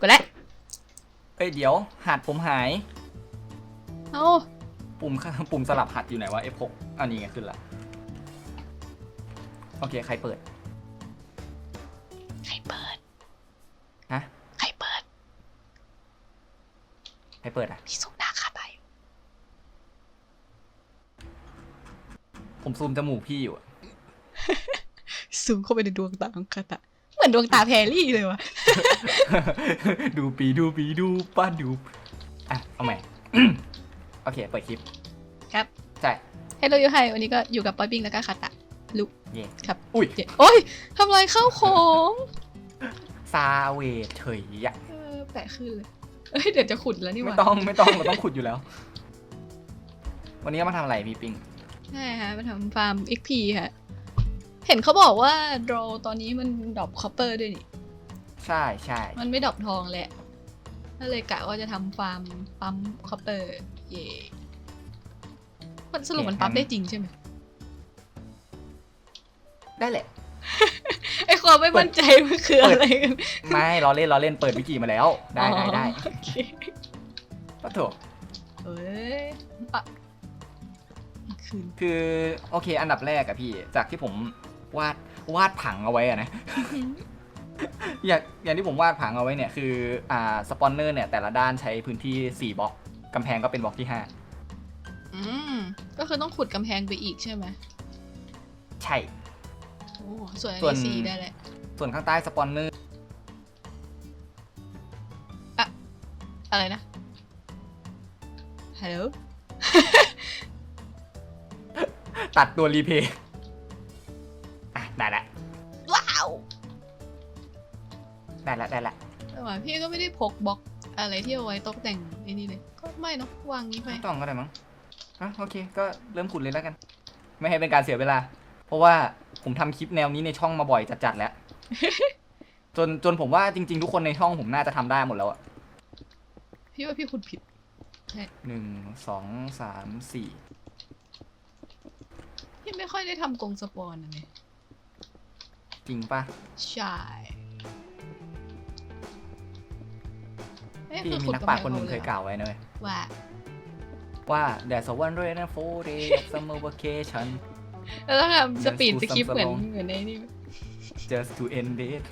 กดแล้วเอ้ยเดี๋ยวหัดผมหาย เอาปุ่มข้างปุ่มสลับหัดอยู่ไหนวะ F6 อันนี้ไงขึ้นละ โอเค ใครเปิด ใครเปิด ฮะ ใครเปิด ใครเปิดอะ พี่สุกหน้าคาตาอยู่ผมซูมจมูกพี่อยู่อะ ซูมเข้าไปในดวงตาของคาตา เหมือนดวงตาแพรรี่เลยวะดูปีดูปีดูป้าดู อะ เอาใหม่ โอเค เปิดคลิป ครับ ใช่ เฮลโลยูไฮวันนี้ก็อยู่กับปอยปิงแล้วก็คาตะลุกเย่ครับ อุ้ยเจ็ดโอ้ยทำลายข้าวของซาเวทเฉยอะเออแปะขึ้นเลยเอ้ยเดี๋ยวจะขุดแล้วนี่หไม่ว่าต้องไม่ต้องเราต้องขุดอยู่แล้ว วันนี้มาทำอะไรพี่ปิง ใช่ฮะมาทำฟาร์ม XP ค่ะ เห็นเขาบอกว่าดรอตอนนี้มันดรอปคอปเปอร์ด้วยนี่ ใช่ใช่มันไม่ดรอปทองแหละก็เลยกะว่าจะทำฟาร์มปั๊มคอปเปอร์ เย่มันสรุปมันปั๊มได้จริงใช่ไหมได้แหละ ไอความไม่มั่นใจมันคืออะไรกันไม่ล้อเล่นล้อเล่นเปิดวิกิมาแล้ว ได้ได้ได้อ๋อโอเคก็โถเอ้ยอะคืนคือ โอเค อันดับแรกอะพี่ จากที่ผม วาดวาดผังเอาไว้อะนะ อย่างอย่างที่ผมวาดผังเอาไว้เนี่ยคืออ่าสปอนเนอร์เนี่ยแต่ละด้านใช้พื้นที่ 4บล็อกกำแพงก็เป็นบล็อกที่ อืมก็คือต้องขุดกำแพงไปอีกใช่ไหม5 ใช่ โอ้ส่วนอันส่วน นี้สีได้แหละส่วนข้างใต้สปอนเนอร์อะไรนะฮัลโหลตัดตัวรีเพย์ ได้ละได้ละแต่ว่าพี่ก็ไม่ได้พกบล็อกอะไรที่เอาไว้ตกแต่งไอ้นี่เลย ก็ไม่เนอะวางนี้ไป ไม่ต้องก็ได้มั้งอะโอเค ก็เริ่มขุดเลยแล้วกัน ไม่ให้เป็นการเสียเวลา เพราะว่าผมทำคลิปแนวนี้ในช่องมาบ่อยจัดๆแล้ว จนจนผมว่าจริง ๆ ทุกคนในช่องผมน่าจะทำได้หมดแล้วอะพี่ว่าพี่ขุดผิด หนึ่งสองสามสี่พี่ไม่ค่อยได้ทำกรงสปอนนะเนี่ยจริงปะใช่ เอ๊ะพี่คือมีขุดนักปราชญ์ำแพคนหนึ่งอเคยกล่าวไว้นะเว้ยว่า ว่า there's a one day and four day of summer vacation แล้วต้องทำสปีด Yes, สคริปต์เหมือน Samsung เหมือนในนี่ just to end it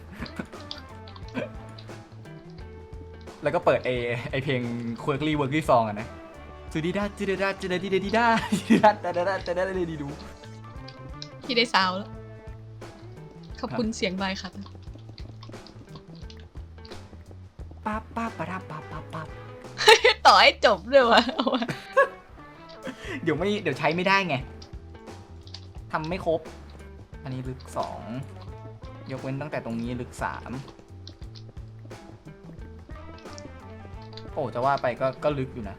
แล้วก็เปิดไอไอเพลง quirky worky song อะนะจูดีดาจูดีดาจูดีดาจูดีดาจูดีดาจูดีดาจูดีดาจูดีดูพี่ได้ซาวแล้ว ขอบคุณเสียงบายครับ ปั๊บปั๊บปั๊บปั๊บปั๊บปั๊บต่อให้จบเลยวะเดี๋ยวไม่เดี๋ยวใช้ไม่ได้ไงทำไม่ครบ อันนี้ลึกสองยกเว้นตั้งแต่ตรงนี้ลึกสามโอ้จะว่าไปก็ก็ลึกอยู่นะ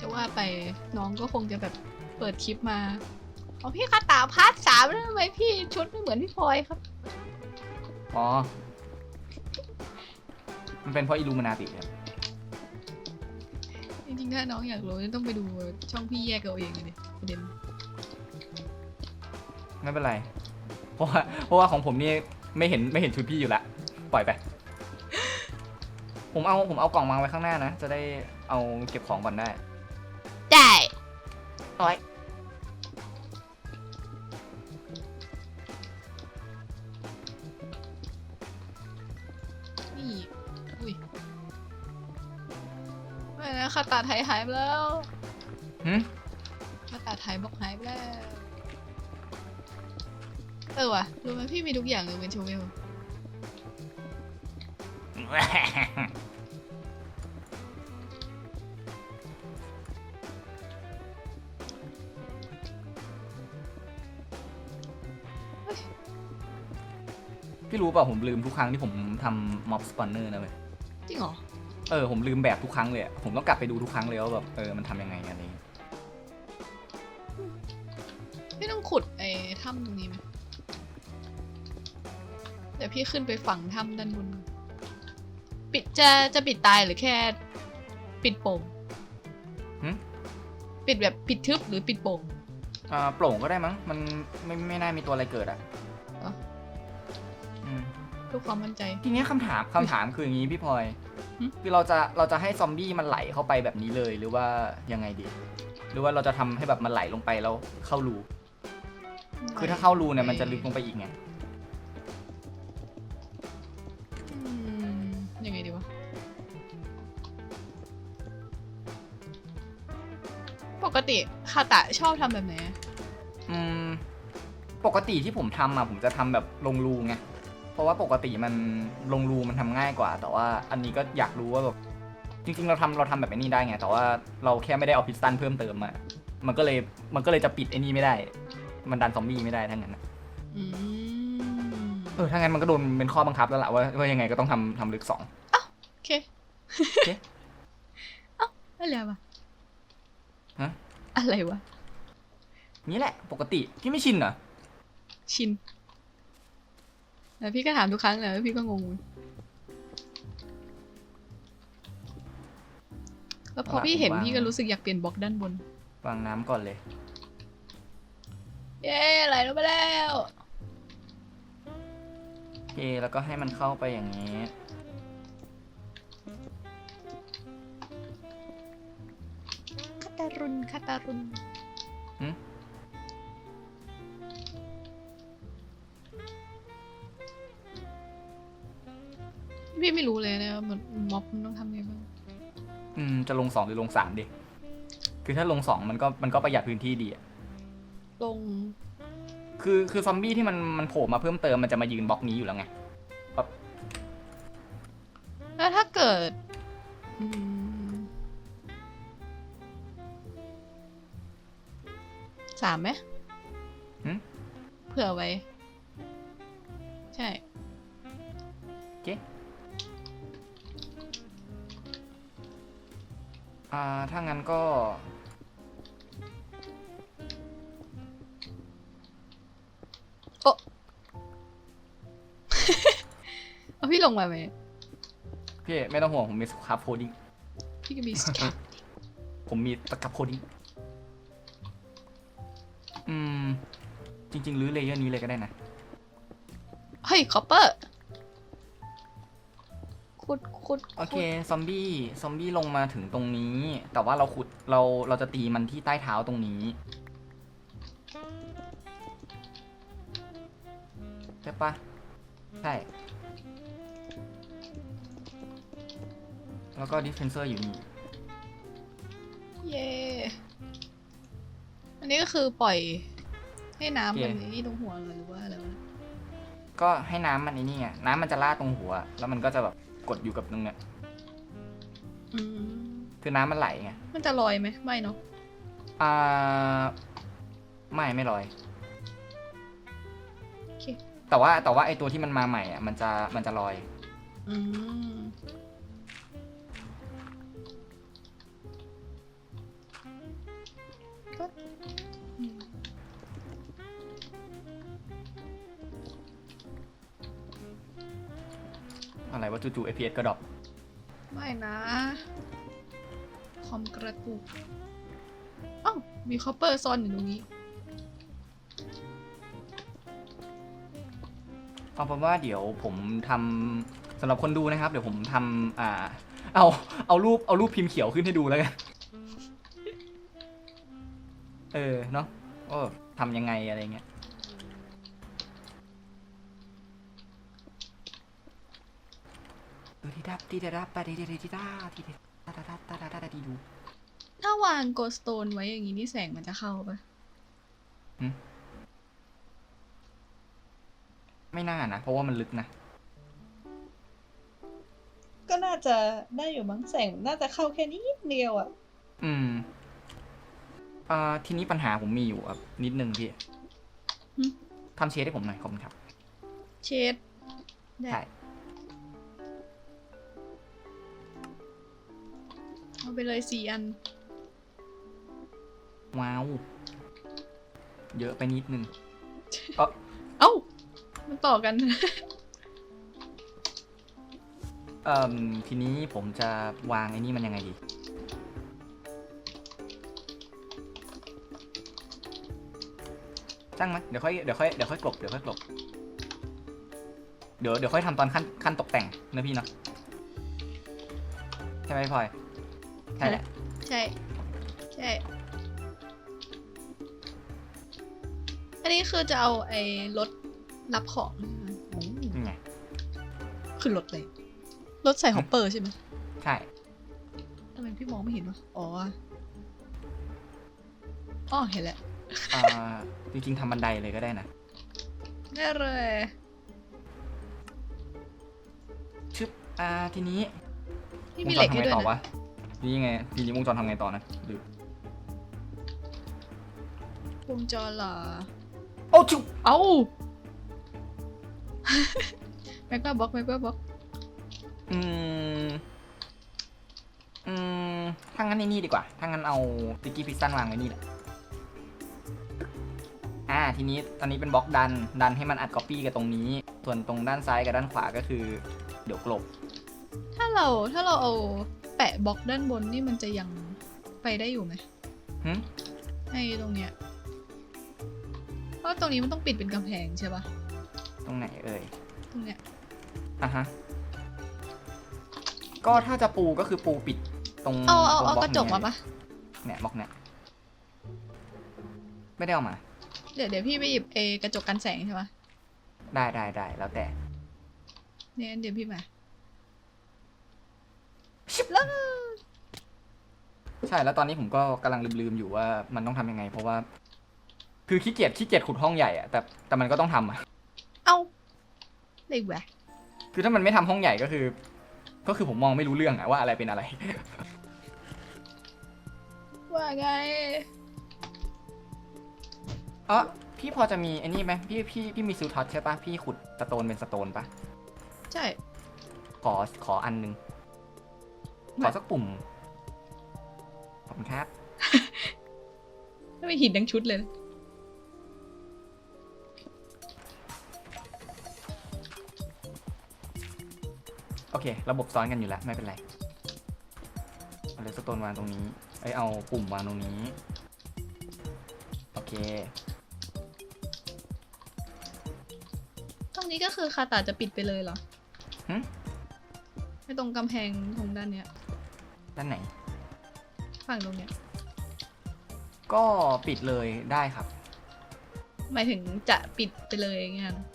จะว่าไปน้องก็คงจะแบบเปิดคลิปมา ของพี่คาตาพาร์ทสามแล้วทำไมพี่ชุดไม่เหมือนพี่พลอยครับ อ๋อ มันเป็นเพราะอิลูมินาติครับ จริงๆ ถ้าน้องอยากรู้ต้องไปดูช่องพี่แยกเอาเองเลยประเด็นไม่เป็นไร เพราะว่าเพราะว่าของผมนี่ไม่เห็นไม่เห็นชุดพี่อยู่ละ ปล่อยไป ผมเอาผมเอากล่องวางไว้ข้างหน้านะ จะได้เอาเก็บของก่อนได้ ได้ โอ้ย ไม่นะคาตาไทยหายไปแล้วหึคาตาไทยบอกหายไปแล้ว เออว่ะรู้ไหมพี่มีทุกอย่างเลยเวนชูเวลพี่รู้เปล่าผมลืมทุกครั้งที่ผมทำม็อบสปอนเนอร์นะเว้ยจริงเหรอ เออผมลืมแบบทุกครั้งเลยอะผมต้องกลับไปดูทุกครั้งเลยว่าแบบเออมันทำยังไงอะไรอย่างเงี้ยพี่ต้องขุดไอ้ถ้ำตรงนี้ไหมเดี๋ยวพี่ขึ้นไปฝั่งถ้ำด้านบน ปิดจะจะปิดตายหรือแค่ ปิดโป่งหึปิดแบบปิดทึบหรือปิดโป่ง อ่าโปร่งก็ได้มั้งมันไม่ไม่น่ามีตัวอะไรเกิดอะเหรอ อืมเพื่อความมั่นใจ ทีนี้คำถามคำถามคืออย่างนี้พี่พลอยหึ คือเราจะเราจะให้ซอมบี้มันไหลเข้าไปแบบนี้เลยหรือว่ายังไงดี หรือว่าเราจะทำให้แบบมันไหลลงไปแล้วเข้ารูคือถ้าเข้ารูเนี่ยมันจะลึกลงไปอีกไงอืมยังไงดีวะ ปกติคาตะชอบทำแบบไหนอะอืม ปกติที่ผมทำอะผมจะทำแบบลงรูไง เพราะว่าปกติมันลงรูมันทำง่ายกว่า แต่ว่าอันนี้ก็อยากรู้ว่าแบบจริงๆ เราทำเราทำแบบไอ้นี้ได้ไง แต่ว่าเราแค่ไม่ได้เอาพิสตันเพิ่มเติมมา มันก็เลยมันก็เลยจะปิดไอ้นี่ไม่ได้ มันดันซอมบี้ไม่ได้ทั้งนั้นอะอืมเออถ้างั้นมันก็โดนเป็นข้อบังคับแล้วล่ะว่าว่ายังไงก็ต้องทำทำลึกสองโอเคโอเคเอ้าอะไรวะฮะอะไรวะนี่แหละ ปกติพี่ไม่ชินเหรอชิน แต่พี่ก็ถามทุกครั้งแหละแล้วพี่ก็งงแล้วพอพี่เห็นพี่ก็รู้สึกอยากเปลี่ยนบล็อกด้านบน วางน้ำก่อนเลย เย้ไหลลงไปแล้วโอเคแล้วก็ให้มันเข้าไปอย่างนี้ คาตารุนคาตารุนหึ พี่ไม่รู้เลยนะว่ามันม็อบมันต้องทำไงบ้างอืมจะลงสองหรือลงสามดีคือถ้าลงสองมันก็มันก็ประหยัดพื้นที่ดีอะลงคือคือซอมบี้ที่มันมันโผล่มาเพิ่มเติมมันจะมายืนบล็อกนี้อยู่แล้วไง แล้วถ้าเกิดอืมสามไหมหึ เผื่อไว้ ใช่ อ่า ถ้างั้นก็เอาพี่ลงมาไหม พี่ไม่ต้องห่วงผมมีสครับโคดิ้งพี่ก็มีสแกนผมมีสครับโคดิ้งอืม จริงๆรื้อเลเยอร์นี้เลยก็ได้นะ เฮ้ยคอปเปอร์ ขุดขุดโอเคซอมบี้ซอมบี้ลงมาถึงตรงนี้ แต่ว่าเราขุดเราเราจะตีมันที่ใต้เท้าตรงนี้ใช่ปะใช่ แล้วก็ดิฟเฟนเซอร์อยู่นี่ เย่อันนี้ก็คือปล่อยให้น้ำโอเคมันนี่ตรงหัวเลยหรือว่าอะไรวะก็ให้น้ำมันไอ้นี่ไงน้ำมันจะลาดตรงหัว แล้วมันก็จะแบบ กดอยู่กับตรงเนี้ยอืมคือน้ำมันไหลไงมันจะลอยไหมไม่เนาะอ่าไม่ไม่ลอย โอเคแต่ว่าแต่ว่าไอตัวที่มันมาใหม่อะมันจะมันจะลอย อืม อะไรว่าจู่ๆ FPS ก็ดรอปไม่นะ คอมกระตุกเอ้ามีคอปเปอร์ซ่อนอยู่ตรงนี้ เอาเป็นว่าเดี๋ยวผมทำสำหรับคนดูนะครับ เดี๋ยวผมทำอ่า เอา เอารูป เอารูปพิมพ์เขียวขึ้นให้ดูแล้วกัน เออ เนาะโอ้ทำยังไงอะไรเงี้ย ดีดับที่ดับไปที่ที่ที่ดาที่ที่ดาดาดาดาดาดาดีดูถ้าวางโกสโตนไว้อย่างนี้นี่แสงมันจะเข้าปะไม่น่านะ เพราะว่ามันลึกนะ ก็น่าจะได้อยู่มั้งแสงน่าจะเข้าแค่นิดเดียวอะ อืมอ่าทีนี้ปัญหาผมมีอยู่ครับนิดนึงพี่ทำเชดให้ผมหน่อยขอบคุณครับ เชดได้ เอาไปเลยสี่อัน ว้าว เยอะไปนิดนึง เอ้ามันต่อกัน เอ่อทีนี้ผมจะวางไอ้นี่มันยังไงดีอช่างมันเดี๋ยวค่อยเดี๋ยวค่อยเดี๋ยวค่อยกลบเดี๋ยวค่อยกลบเดี๋ยวเดี๋ยวค่อยทำตอนขั้นขั้นตกแต่งนะพี่เนาะใช่ไหมพี่พลอย ใช่แหละ ใช่ ใช่ อันนี้คือจะเอาไอ้รถรับของโอ้นี่ไงคือรถเลย รถใส่ฮอปเปอร์ใช่ไหมใช่ ทำไมพี่มองไม่เห็นวะ อ๋อ อ๋อเห็นแล้ว อ่า จริงๆทำบันไดเลยก็ได้นะ ได้เลย ชึบ อ่า ทีนี้นี่วมีงเหจล็รกทำให้ไงด้วยต่อวะ นะนี่ไงทีนี้วงจรทำไงต่อนะหรือวงจรเหรอโอ้ชุบเอ้า แม็กมาบล็อกแม็กมาบล็อกอืม อืมถ้างั้นในนี่ดีกว่าถ้างั้นเอาติกกี้พิสตันวางไว้นี่แหละ อ่า ทีนี้ตอนนี้เป็นบล็อกดัน ดันให้มันอัดก๊อปปี้กับตรงนี้ ส่วนตรงด้านซ้ายกับด้านขวาก็คือ เดี๋ยวกลบ ถ้าเราถ้าเราเอา แปะบล็อกด้านบนนี่มันจะยังไปได้อยู่ไหมหึไอ้ตรงเนี้ยเพราะตรงนี้มันต้องปิดเป็นกำแพงใช่ปะตรงไหนเอ่ยตรงเนี้ยอะฮะ ก็ถ้าจะปูก็คือปูปิดตรงเอาเอาตรงเอาบล็กระจกนี้มาปะเนี่ยบล็อกเนี่ยไม่ได้เอามา เดี๋ยวเดี๋ยวพี่ไปหยิบเอกระจกกันแสงใช่ปะได้ได้ได้แล้วแต่เนี่ยเดี๋ยวพี่มา ชิบใช่แล้วตอนนี้ผมก็กำลังลืมๆอยู่ว่ามันต้องทำยังไง เพราะว่า คือขี้เกียจขี้เกียจขุดห้องใหญ่อะแต่แต่มันก็ต้องทำอะเอาเลยแหวะคือถ้ามันไม่ทำห้องใหญ่ก็คือ ก็คือผมมองไม่รู้เรื่องอะว่าอะไรเป็นอะไร ว่าไง เออพี่พอจะมีไอ้นี่ไหมพี่พี่พี่มีซิลท็อตใช่ปะพี่ขุดสโตนเป็นสโตนปะใช่ ขอขออันหนึง ขอสักปุ่มขอบคุณครับถ้าไม่หินทั้งชุดเลยนะโอเค ระบบซ้อนกันอยู่แล้ว ไม่เป็นไร เอาเลยสโตนวางตรงนี้ เอ้ย เอาปุ่มวางตรงนี้ โอเค ตรงนี้ก็คือคาตาจะปิดไปเลยเหรอหึไม่ตรงกำแพงตรงด้านเนี้ย ด้านไหน ฝั่งตรงเนี้ยก็ปิดเลยได้ครับ หมายถึงจะปิดไปเลยอย่างเงี้ยนะ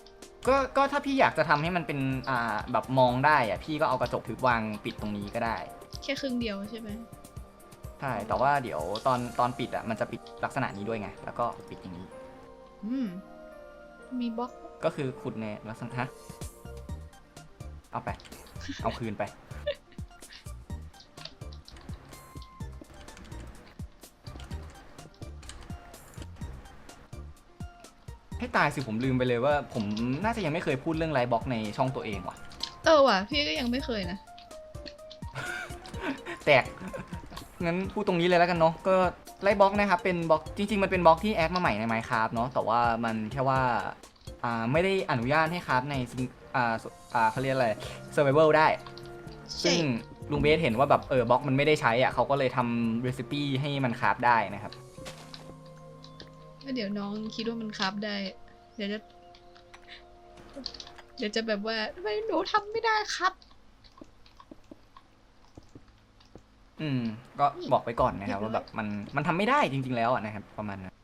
ก็ก็ถ้าพี่อยากจะทำให้มันเป็นอ่าแบบมองได้อะพี่ก็เอากระจกทึบวางปิดตรงนี้ก็ได้ แค่ครึ่งเดียวใช่ไหมใช่ แต่ว่าเดี๋ยวตอนตอนปิดอะมันจะปิดลักษณะนี้ด้วยไง แล้วก็ปิดอย่างนี้ อืม มีบล็อกก็คือขุดในลักษณะฮะเอาไป เอาคืนไป ให้ตายสิผมลืมไปเลยว่า ผมน่าจะยังไม่เคยพูดเรื่องไลฟ์บล็อกในช่องตัวเองว่ะ เออว่ะ พี่ก็ยังไม่เคยนะ แตก งั้นพูดตรงนี้เลยแล้วกันเนาะ ก็ไลฟ์บล็อกนะครับ เป็นบล็อก จริง ๆ มันเป็นบล็อกที่แอดมาใหม่ใน Minecraft เนาะ แต่ว่ามันแค่ว่า อ่า ไม่ได้อนุญาตให้คราฟในซิงอ่า อ่าเขาเรียกอะไร Survival ได้ใช่ซึ่งลุงเบสเห็นว่าแบบ เออบล็อกมันไม่ได้ใช้อะเขาก็เลยทำเรซิปีให้มันคราฟได้นะครับ แล้วเดี๋ยวน้องคิดว่ามันคราฟได้ เดี๋ยวจะ เดี๋ยวจะแบบว่าทำไมหนูทำไม่ได้ครับ อืม ก็บอกไปก่อนนะครับ ว่าแบบมันมันทำไม่ได้จริง ๆ แล้วอะนะครับ ประมาณนั้น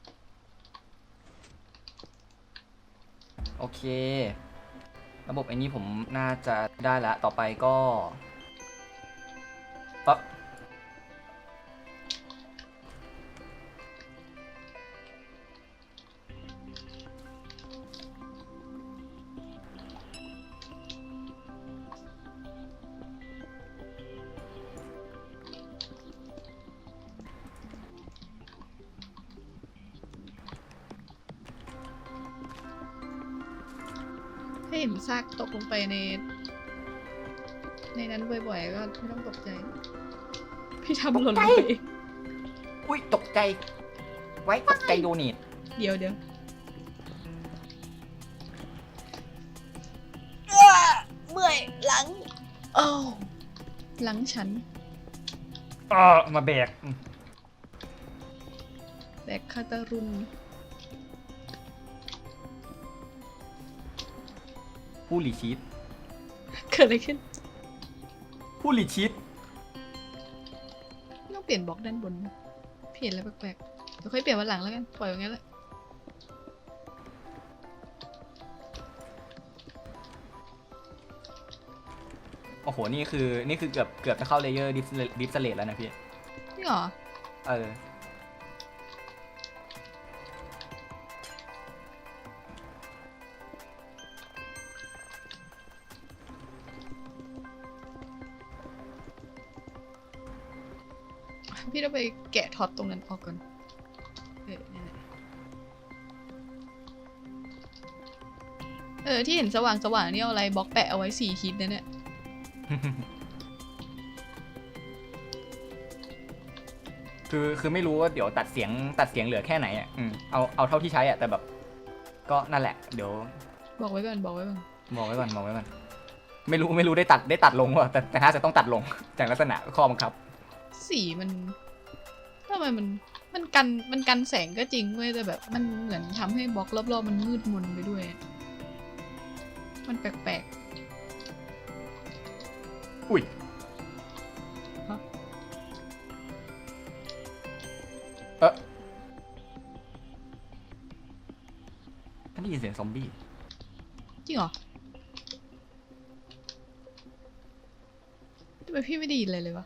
โอเค ระบบไอ้นี้ผมน่าจะได้ละ ต่อไปก็ปั๊บ， ซากตกลงไปใน ในนั้นบ่อยๆก็ไม่ต้องตกใจ พี่ทำหล่นลงไปเองอุ้ยตกใจ ไว้ตกใจโดนิทเดี๋ยวเดี๋ยวเมื่อยหลังโอ้าวหลังฉันเออมาแบก แบกคาตารุน ผู้รีชีตเกิดอะไรขึ้น ผู้รีชีตต้องเปลี่ยนบล็อกด้านบนนะพี่เห็นแล้วแปลกๆเดี๋ยวค่อยเปลี่ยนวันหลังแล้วกัน ปล่อยอย่างนั้นแหละโอ้โห นี่คือ นี่คือเกือบ เกือบจะเข้าเลเยอร์ดิฟดิฟสเลตแล้วนะพี่ นี่หรอ เออ ท็อตตรงนั้นออกก่อนเออนั่นแหละเออที่เห็นสว่างสว่างๆนี่เอาอะไรบล็อกแปะเอาไว้สี่ทิศนะเนี่ยคือคือไม่รู้ว่าเดี๋ยวตัดเสียงตัดเสียงเหลือแค่ไหนอะอืมเอาเอาเท่าที่ใช้อะแต่แบบ ก็นั่นแหละ เดี๋ยว บอกไว้ก่อนบอกไว้ก่อนมองไว้ก่อนมองไว้ก่อนไม่รู้ไม่รู้ได้ตัดได้ตัดลงว่ะแต่แต่ถ้าจะต้องตัดลงจากลักษณะข้อบังคับ สีมันทำไมมันมันกันมันกันแสงก็จริงเว้ยแต่แบบ มันเหมือนทำให้บล็อกรอบๆมันมืดมนไปด้วย มันแปลกอุ้ยฮะเออฉันได้ยินเสียงซอมบี้ๆจริงเหรอทำไมพี่ไม่ได้ยินอะไรเลยวะ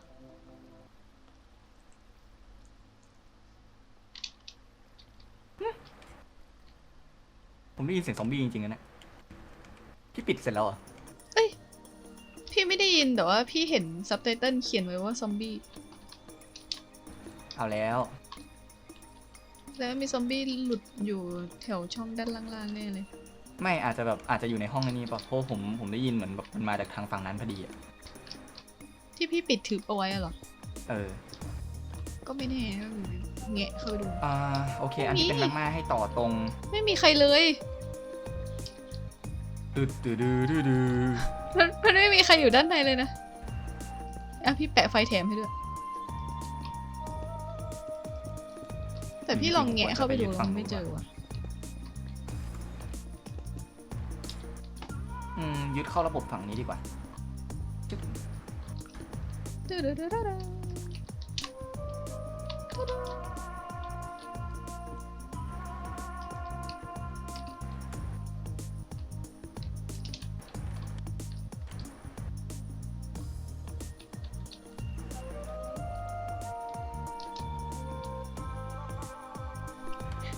ผมได้ยินเสียงซอมบี้จริงๆนะเนี่ยพี่ปิดเสร็จแล้วเหรอะพี่ไม่ได้ยินแต่ว่าพี่เห็นซับไตเติลเขียนไว้ว่าซอมบี้เอาแล้ว แล้วมีซอมบี้หลุดอยู่แถวช่องด้านล่างๆแน่เลย ไม่อาจจะแบบอาจจะอยู่ในห้องนี้ป่ะเพราะผมผมได้ยินเหมือนแบบมันมาจากทางฝั่งนั้นพอดีอะที่พี่ปิดถือเอาไว้อะเหรอ เออก็ไม่แน่แงะเข้าไปดู อ่าโอเค อันนี้เป็นมีแมกมาให้ต่อตรง ไม่มีใครเลย ดืดดืดดืดดืดดืดมันมันไม่มีใครอยู่ด้านในเลยนะอะพี่แปะไฟแถมให้ด้วย แต่พี่ลองแงะเข้าไปดูแล้วมันไม่เจอว่ะอืมยึดเข้าระบบฝั่งนี้ดีกว่า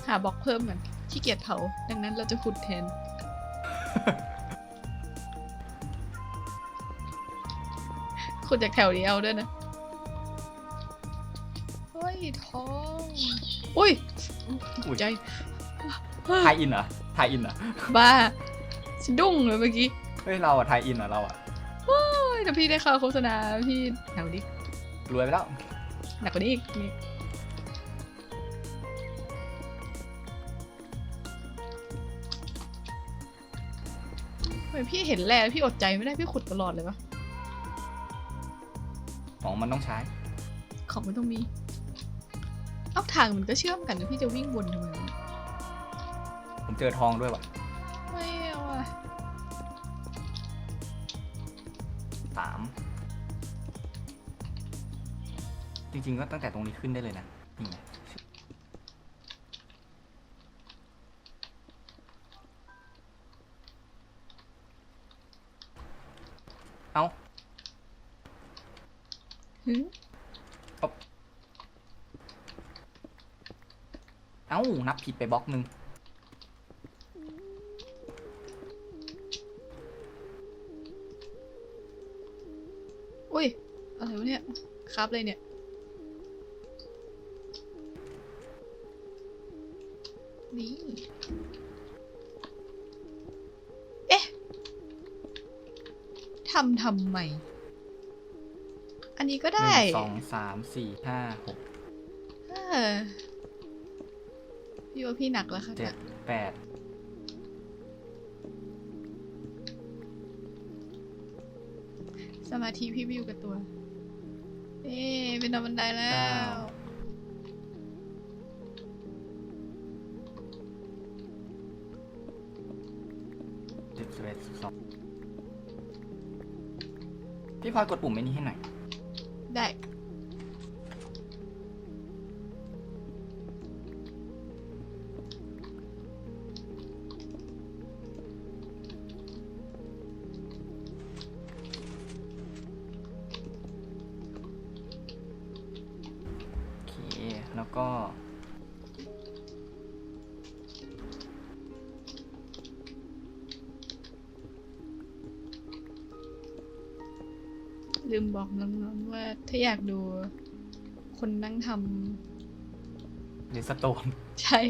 หาบล็อกเพิ่มกันขี้เกียจเผา ดังนั้นเราจะขุดแทน ขุดจากแถวนี้เอาด้วยนะ เฮ้ยทอง อุ้ยอุ้ยใจทายอินเหรอทายอินเหรอบ้าสะดุ้งเลยเมื่อกี้เฮ้ยเราอะทายอินเหรอเราอะเฮ้ยถ้าพี่ได้ข่าวโฆษณาพี่หนักกว่านี้รวยไปแล้ว หนักกว่านี้อีกนี่ ทำไมพี่เห็นแล้วพี่อดใจไม่ได้พี่ขุดตลอดเลยวะของมันต้องใช้ ของมันต้องมี เอ้าทางมันก็เชื่อมกันนะพี่จะวิ่งวนทำไมวะผมเจอทองด้วยว่ะไม่เอาอะสามจริงๆก็ตั้งแต่ตรงนี้ขึ้นได้เลยนะนี่ไงเอ้า หึ เอ้า นับผิดไปบล็อกหนึ่งอุ้ย อะไรวะเนี่ย ครับเลยเนี่ย นี่ เอ๊ะ ทำทำไม อันนี้ก็หได้นึ่งสองสามสี่ห้าหก เออ พี่ว่าพี่หนักแล้วค่ะเจ็ดแปดสมาธิพี่วิวกับตัว เอ๊ะเป็นนอนบันไดแล้ว สิบสิบเอ็ดสิบสองพี่พลอยกดปุ่มไอ้นี้ให้หน่อย ได้ แล้วก็ ลืมบอกน้องๆว่าถ้าอยากดูคนนั่งทเลสโตนำใช่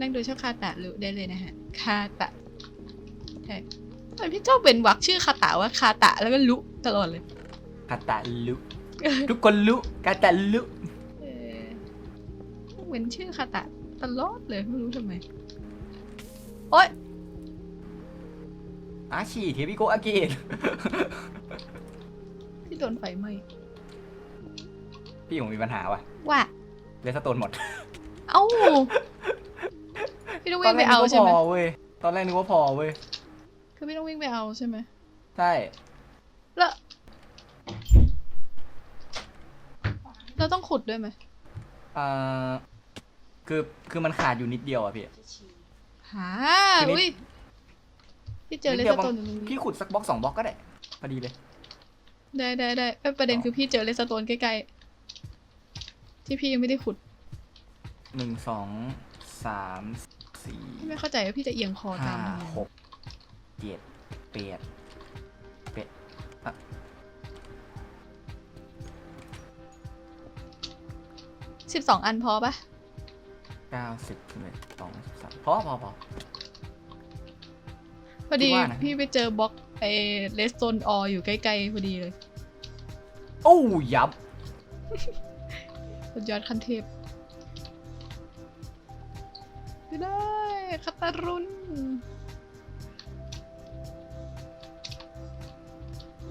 นั่งดูช่องคาตะรู้ได้เลยนะฮะ คาตะ ใช่ทำไมพี่เจ้าเป็นวักชื่อคาตะว่าคาตะแล้วก็ลุตลอดเลยกาตาลุ ทุกคนลุกาตาลุเออ เว้นชื่อคาตะตลอดเลยไม่รู้ทำไม โอ๊ยอาชีเทปิโกอาเกนพี่โดนไฟไหม้พี่ผมมีปัญหาว่ะว่า เลสโตนหมด เอ้า พี่ต้องวิ่งไปเอาใช่ไหมตนแรกนึกว่พอเว้ย ตอนแรกนึกว่าพอเว้ย คือพี่ต้องวิ่งไปเอาใช่ไหม ใช่ แล้ว เราต้องขุดด้วยไหมเอ่อ คือคือมันขาดอยู่นิดเดียวอะพี่ หาทีนี้อุ้ยพี่เจอเลนิดสดียวโตบางนอยู่ตรงนี้พี่ขุดสักบล็อกสองบล็อกก็ได้พอดีเลย ได้ได้ได้เอ้ยประเด็นคือพี่เจอเลสโตนใกล้ๆที่พี่ยังไม่ได้ขุดหนึ่งสองสามสี่พี่ไม่เข้าใจว่าพี่จะเอียงคอตาห้ามทำไมหกเจ็ดแปดเป็ดอะสิบสองอันพอปะ เก้าสิบสิบเอ็ดสิบสองสิบสามพอพอพอ พอดีคิดว่านะ พี่ไปเจอบล็อกไอ้เลสโตนอออยู่ใกล้ๆพอดีเลยโอ้ยับ สุดยอดคันเทพไม่ได้คาตารุน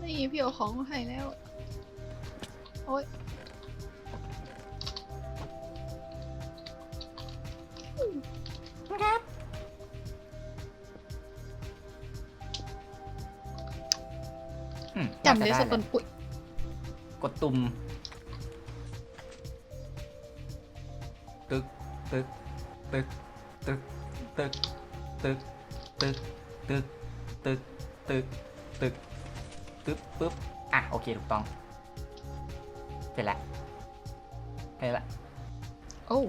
นี่พี่เอาของมาให้แล้ว โอ๊ย อืมจำเลน่าสจะโตได้นแหละอุ๊ยกดตุ่มตึกตึกตึกตึกตึกตึกตึกตึกตึกตึกตึกตึกปึ๊บอะโอเคถูกต้องเสร็จแล้วแค่นี้ละโอ้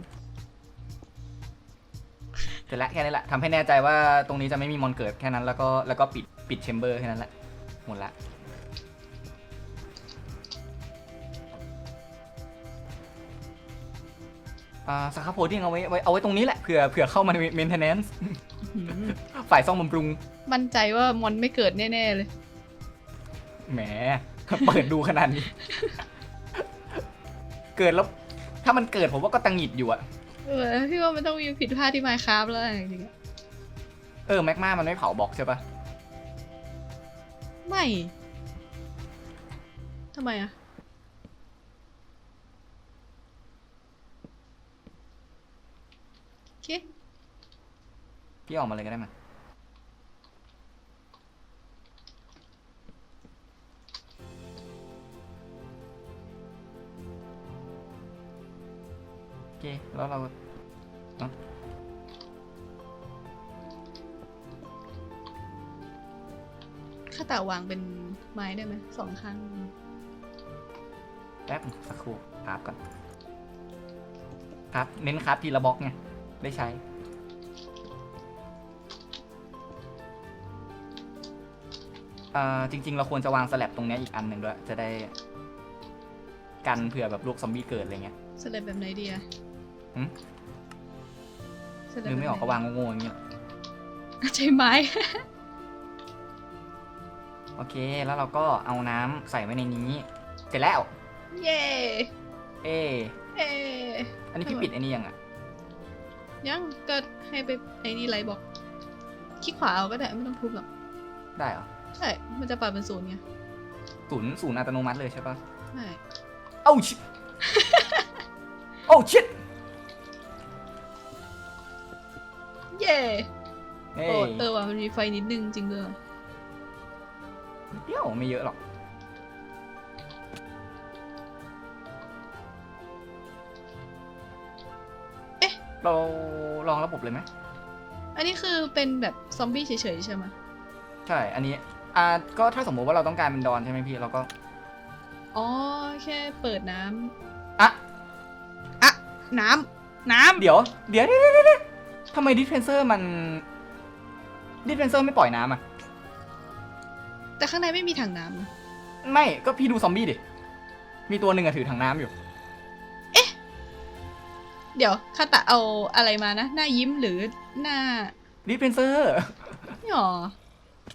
เสร็จแล้วแค่นี้แหละทำให้แน่ใจว่าตรงนี้จะไม่มีมอนเกิดแค่นั้นแล้วก็แล้วก็ปิดปิดแชมเบอร์แค่นั้นแหละหมดละอ่าสครับโพดิ้งเอาไว้ไว้เอาไว้ตรงนี้แหละเผื่อเผื่อเข้ามาใน maintenance หืมฝ่ายซ่อมบำรุง มั่นใจว่ามอนไม่เกิดแน่ๆเลย แหม เปิดดูขนาดนี้ เกิดแล้ว ถ้ามันเกิดผมว่าก็ตังหงิดอยู่อะ เออพี่ว่ามันต้องมีผิดพลาดที่ไมค์ครับแล้วจริงๆอะเออแมกมามันไม่เผาบล็อกใช่ปะไม่ทำไมอะโอเคพี่ออกมาเลยก็ได้มา แล้วเราข้าตาวางเป็นไม้ได้ไหมสองข้าง แป๊บสักครู่ครับก่อนครับเน้นครับทีละบล็อกไงได้ใช้อ่าจริง ๆ เราควรจะวางสแลบตรงเนี้ยอีกอันหนึ่งด้วย จะได้กันเผื่อแบบลูกซอมบี้เกิดอะไรเงี้ยสลับแบบไหนดีอะ หืมสลับนึกไม่ออกก็แบบหนวางโง่ๆอย่างเงี้ย ใช้ไม้โอเค แล้วเราก็เอาน้ำใส่ไว้ในนี้ เสร็จแล้ว เย้เอเอ๊อันนี้พี่ปิดไอ้นี่ยังอะ ยังก็ให้ไปไอ้นี่ไรบอกคลิกขวาเอาก็ได้ไม่ต้องทุบหรอกได้เหรอใช่มันจะปรับเป็นศูนย์ไงศูนย์ศูนย์อัตโนมัติเลยใช่ปะใช่เอ้าชิ โอ้ชิต เย้เฮ้โอ้ยเออว่ะมันมีไฟนิดนึงจริงด้วยว่ะเดี๋ยวไม่เยอะหรอก เอ๊ะ เราลองระบบเลยไหม อันนี้คือเป็นแบบซอมบี้เฉยๆใช่ไหมใช่ อันนี้ อ่า ก็ถ้าสมมุติว่าเราต้องการเป็นดอนใช่ไหมพี่ เราก็ อ๋อ แค่เปิดน้ำอะอะน้ำน้ำเดี๋ยว เดี๋ยวเดี๋ยวเดี๋ยวเดี๋ยว ทำไมดิสเพนเซอร์มันดิสเพนเซอร์ไม่ปล่อยน้ำอะ แต่ข้างในไม่มีถังน้ำนะไม่ก็พี่ดูซอมบี้ดิ มีตัวหนึ่งอะถือถังน้ำอยู่ เดี๋ยวคาตะเอาอะไรมานะ หน้ายิ้มหรือหน้าดิสเพนเซอร์ นี่หรอ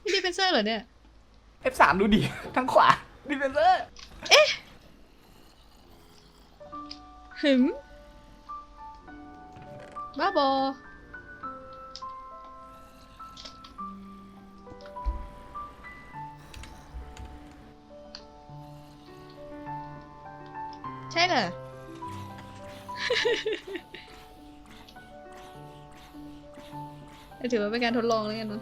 นี่ดิเป็นเซอร์เหรอเนี่ย F3 ดูดิ ทั้งขวาดิสเพนเซอร์ หึมบ้าบอ ใช่เหรอ ถือว่าเป็นการทดลองแล้วกันเนอะ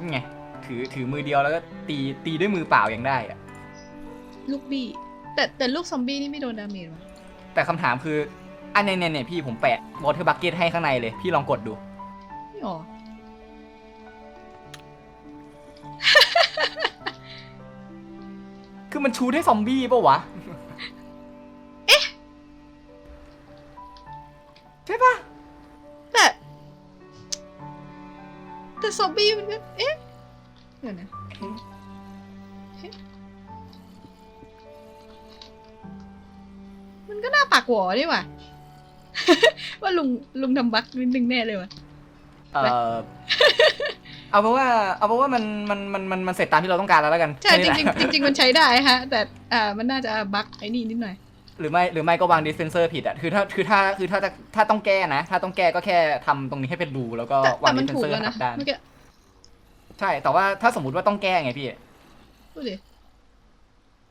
นี่ไงถือถือมือเดียวแล้วก็ตีตีด้วยมือเปล่ายังได้อะลูกบี้แต่แต่ลูกซอมบี้นี่ไม่โดนดาเมจวะแต่คำถามคือ อันเนี้ยเนี่ยเนี่ยพี่ผมแปะวอเตอร์บักเก็ตให้ข้างในเลย พี่ลองกดดูไม่ หรอ คือมันชูให้ซอมบี้ปะวะ เอ๊ะ ใช่ปะแต่ แต่ซอมบี้มันก็ เอ๊ะเดี๋ยวนะเอ๊ะมันก็น่าปากหวอดีว่ะ ว่าลุงลุงทำบั๊กนิดนึงแน่เลยว่ะ เออเอาเป็นว่าเอาเป็นว่ามันมันมันมันมันเสร็จตามที่เราต้องการแล้วแล้วกันใช่จแค่นี้ริงแหละๆจริงๆมันใช้ได้ฮะ แต่อ่ามันน่าจะบั๊กไอ้นี่นิดหน่อย หรือไม่หรือไม่ก็วางดิสเพนเซอร์ผิดอะคือถ้าคือถ้าคือถ้าจะถ้าต้องแก้นะ ถ้าต้องแก้ก็แค่ทำตรงนี้ให้เป็นรูแล้วก็แต่วาแต่งมัดินสเพนถูกเซอร์แล้วกนะลับด้านเมื่อกี้ใช่แต่ว่าถ้าสมมติว่าต้องแก้ไงพี่ดูดิ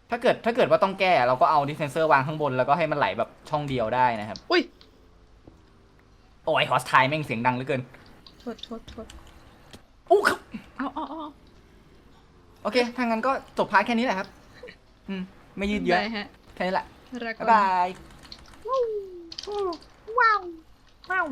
ถ้าเกิดถ้าเกิดว่าต้องแก้เราก็เอาดิสเพนเซอร์วางข้างบนแล้วก็ให้มันไหลแบบช่องเดียวได้นะครับ อุ้ยโอ้ยฮอสไทแม่งเสียงดังเหลือเกินโท ษโทษโทษอู้ครับเอาเอาเอาโอเคถ้างั้นก็จบพาร์ทแค่นี้แหละครับ อืม ไม่ยืดเยอะ ได้ฮะแค่นี้แหละ รักบ๊ายบาย ว้าวว้าว